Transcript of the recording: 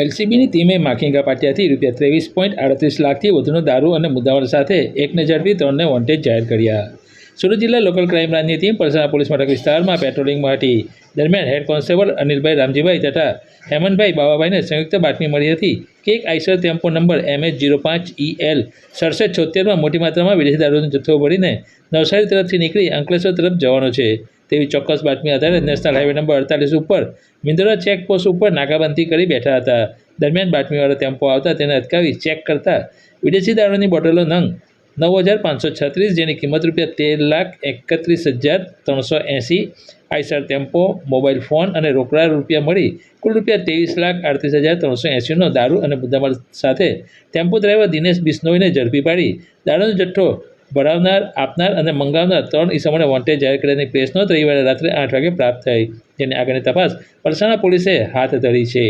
એલસીબીની ટીમે માખીંગા પાટિયાથી રૂપિયા ત્રેવીસ પોઈન્ટ આડત્રીસ લાખથી વધુનો દારૂ અને મુદ્દામાલ સાથે એકને ઝડપી ત્રણને વોન્ટેજ જાહેર કર્યા. સુરત જિલ્લા લોકલ ક્રાઇમ બ્રાન્ચની ટીમ પરસાણા પોલીસ મથક વિસ્તારમાં પેટ્રોલિંગમાં હતી દરમિયાન હેડ કોન્સ્ટેબલ અનિલભાઈ રામજીભાઈ તથા હેમંતભાઈ બાવાભાઈને સંયુક્ત બાતમી મળી હતી કે એક Eicher tempo number MH zero પાંચ ઈ એલ સડસઠ છોતેરમાં મોટી માત્રામાં વિદેશી દારૂનો જથ્થો ભરીને નવસારી તરફથી નીકળી અંકલેશ્વર તરફ જવાનો છે. તેવી ચોક્કસ બાતમી આધારે નેશનલ હાઈવે નંબર અડતાલીસ ઉપર મિન્દ્રા ચેકપોસ્ટ ઉપર નાકાબંધી કરી બેઠા હતા. દરમિયાન બાતમીવાળો ટેમ્પો આવતા તેને અટકાવી ચેક કરતા વિદેશી દારૂની બોટલો નંગ નવ હજાર પાંચસો છત્રીસ, જેની કિંમત રૂપિયા તેર લાખ એકત્રીસ હજાર ત્રણસો એંસી, આઈસર ટેમ્પો, મોબાઈલ ફોન અને રોકડા રૂપિયા મળી કુલ રૂપિયા ત્રેવીસ લાખ આડત્રીસ હજાર ત્રણસો એંસીનો દારૂ અને મુદ્દામાલ સાથે ટેમ્પો ડ્રાઈવર દિનેશ બિસ્નોઈને ઝડપી પાડી. દારૂનો જથ્થો ભરાવનાર આપનાર અને મંગાવનાર ત્રણ ઈસમોને વોન્ટેડ જાહેર કરેલી નોંધ રવિવારે રાત્રે આઠ વાગે પ્રાપ્ત થઈ. જેની આગળની તપાસ પલસાણા પોલીસે હાથ ધરી છે.